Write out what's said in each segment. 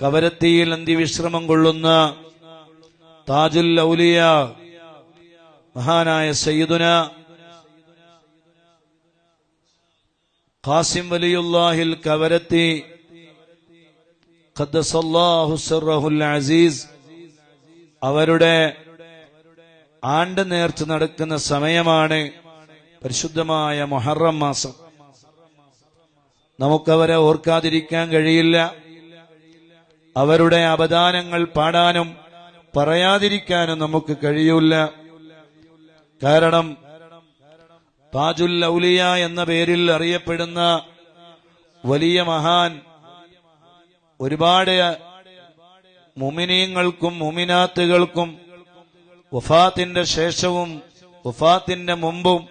കവരത്തിയിൽ അന്ത്യവിശ്രമം കൊള്ളുന്ന താജുൽ ഔലിയ മഹാനായ സയ്യിദുന ഖാസിം വലിയുല്ലാഹിൽ കവരത്തി അസീസ് അവരുടെ ആണ്ട് നേർച്ച നടക്കുന്ന സമയമാണ് പരിശുദ്ധമായ മൊഹറം മാസം. നമുക്കവരെ ഓർക്കാതിരിക്കാൻ കഴിയില്ല. അവരുടെ അവദാനങ്ങൾ പാടാനും പറയാതിരിക്കാനും നമുക്ക് കഴിയൂല. കാരണം താജുൽ ഔലിയ എന്ന പേരിൽ അറിയപ്പെടുന്ന വലിയ മഹാൻ ഒരുപാട് മുമിനീങ്ങൾക്കും മുമിനാത്തുകൾക്കും വഫാത്തിന്റെ ശേഷവും വഫാത്തിന്റെ മുമ്പും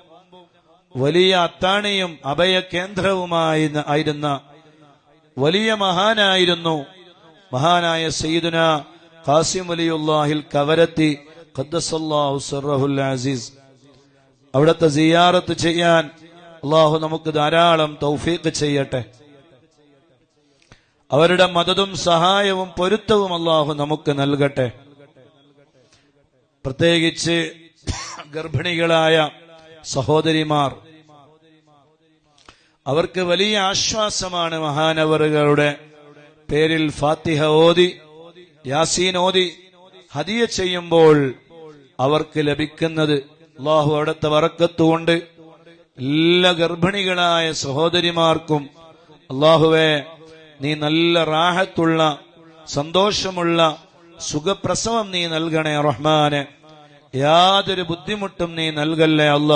വലിയ അത്താണിയും അഭയ കേന്ദ്രവുമായി ആയിരുന്ന വലിയ മഹാനായിരുന്നു മഹാനായ സയ്യിദുന ഖാസിം വലിയുല്ലാഹിൽ കവരത്തി ഖദ്ദസല്ലാഹു സർറഹുൽ അസീസ്. അവിടുത്തെ സിയാറത്ത് ചെയ്യാൻ അള്ളാഹു നമുക്ക് ധാരാളം തൗഫീഖ് ചെയ്യട്ടെ. അവരുടെ മതതും സഹായവും പൊരുത്തവും അള്ളാഹു നമുക്ക് നൽകട്ടെ. പ്രത്യേകിച്ച് ഗർഭിണികളായ സഹോദരിമാർ. അവർക്ക് വലിയ ആശ്വാസമാണ് മഹാനവറുകളുടെ പേരിൽ ഫാത്തിഹ ഓതി യാസീൻ ഓതി ഹദിയ ചെയ്യുമ്പോൾ അവർക്ക് ലഭിക്കുന്നത് അള്ളാഹു അവിടുത്തെ വറക്കത്തുകൊണ്ട് എല്ലാ ഗർഭിണികളായ സഹോദരിമാർക്കും അള്ളാഹുവെ നീ നല്ല റാഹത്തുള്ള സന്തോഷമുള്ള സുഖപ്രസവം നീ നൽകണേ റഹ്മാനെ. യാതൊരു ബുദ്ധിമുട്ടും നീ നൽകല്ലേ അല്ല.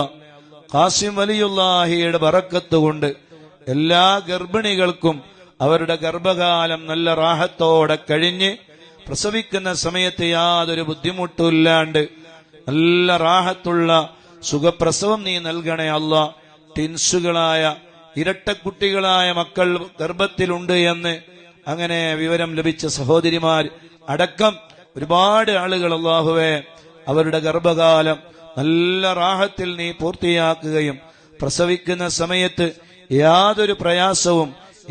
കാസിം വലിയുല്ലാഹിയുടെ വറക്കത്തുകൊണ്ട് എല്ലാ ഗർഭിണികൾക്കും അവരുടെ ഗർഭകാലം നല്ല റാഹത്തോടെ കഴിഞ്ഞ് പ്രസവിക്കുന്ന സമയത്ത് യാതൊരു ബുദ്ധിമുട്ടുമില്ലാണ്ട് നല്ല റാഹത്തുള്ള സുഖപ്രസവം നീ നൽകണേ അല്ല ടിൻസുകളായ ഇരട്ടക്കുട്ടികളായ മക്കൾ ഗർഭത്തിലുണ്ട് എന്ന് അങ്ങനെ വിവരം ലഭിച്ച സഹോദരിമാർ അടക്കം ഒരുപാട് ആളുകൾ അള്ളാഹുവെ അവരുടെ ഗർഭകാലം നല്ല റാഹത്തിൽ നീ പൂർത്തിയാക്കുകയും പ്രസവിക്കുന്ന സമയത്ത് യാതൊരു പ്രയാസവും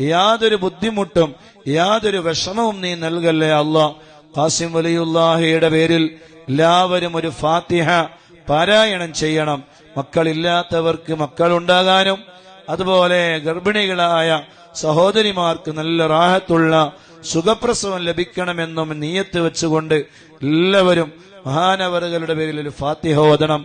യാതൊരു ബുദ്ധിമുട്ടും യാതൊരു വിഷമവും നീ നൽകല്ലേ അല്ല ഖാസിം വലിയുല്ലാഹിയുടെ പേരിൽ എല്ലാവരും ഒരു ഫാത്തിഹ പാരായണം ചെയ്യണം. മക്കളില്ലാത്തവർക്ക് മക്കളുണ്ടാകാനും അതുപോലെ ഗർഭിണികളായ സഹോദരിമാർക്ക് നല്ല റാഹത്തുള്ള സുഖപ്രസവം ലഭിക്കണമെന്നും നീയത്ത് വെച്ചുകൊണ്ട് എല്ലാവരും മഹാനവറുകളുടെ പേരിൽ ഒരു ഫാത്തിഹ ഓതണം.